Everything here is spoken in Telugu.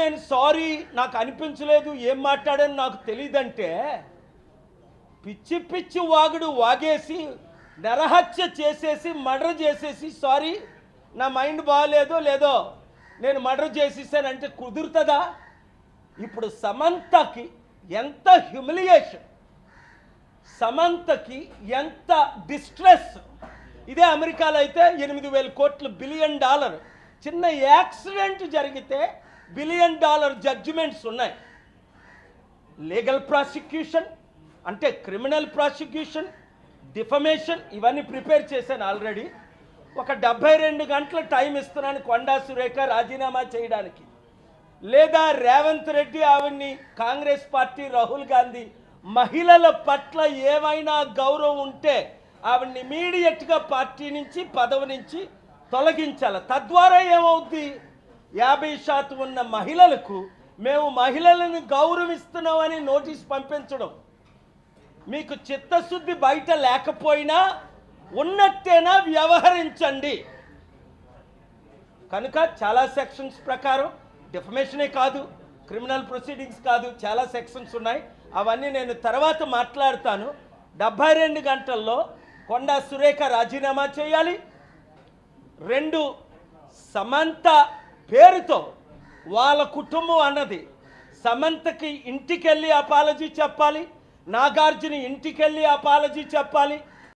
నేను సారీ నాకు అనిపించలేదు ఏం మాట్లాడాను నాకు తెలియదంటే పిచ్చి పిచ్చి వాగుడు వాగేసి నరహత్య చేసేసి మర్డర్ చేసేసి సారీ నా మైండ్ బాగాలేదో లేదో నేను మర్డర్ చేసేసానంటే కుదురుతుందా? ఇప్పుడు సమంతకి ఎంత హ్యూమిలియేషన్ సమంతకి ఎంత డిస్ట్రెస్ ఇదే అమెరికాలో అయితే ఎనిమిది వేల కోట్లు బిలియన్ డాలర్. చిన్న యాక్సిడెంట్ జరిగితే బిలియన్ డాలర్ జడ్జిమెంట్స్ ఉన్నాయి. లీగల్ ప్రాసిక్యూషన్ అంటే క్రిమినల్ ప్రాసిక్యూషన్ డిఫమేషన్ ఇవన్నీ ప్రిపేర్ చేశాను ఆల్రెడీ. ఒక డెబ్బై రెండు గంటల టైం ఇస్తున్నాను కొండా సురేఖ రాజీనామా చేయడానికి. లేదా రేవంత్ రెడ్డి ఆవిడ్ని కాంగ్రెస్ పార్టీ రాహుల్ గాంధీ మహిళల పట్ల ఏమైనా గౌరవం ఉంటే ఆవిడ్ని ఇమీడియట్గా పార్టీ నుంచి పదవి నుంచి తొలగించాలి. తద్వారా ఏమవుద్ది? యాభై శాతం ఉన్న మహిళలకు మేము మహిళలను గౌరవిస్తున్నామని నోటీస్ పంపించడం. మీకు చిత్తశుద్ధి బయట లేకపోయినా ఉన్నట్టేనా వ్యవహరించండి. కనుక చాలా సెక్షన్స్ ప్రకారం డిఫమేషనే కాదు క్రిమినల్ ప్రొసీడింగ్స్ కాదు చాలా సెక్షన్స్ ఉన్నాయి. అవన్నీ నేను తర్వాత మాట్లాడతాను. డెబ్బై రెండు గంటల్లో కొండా సురేఖ రాజీనామా చేయాలి. రెండు సమంత పేరుతో వాళ్ళ కుటుంబం అన్నది. సమంతకి ఇంటికెళ్ళి అపాలజీ చెప్పాలి నాగార్జున ఇంటికెళ్ళి అపాలజీ చెప్పాలి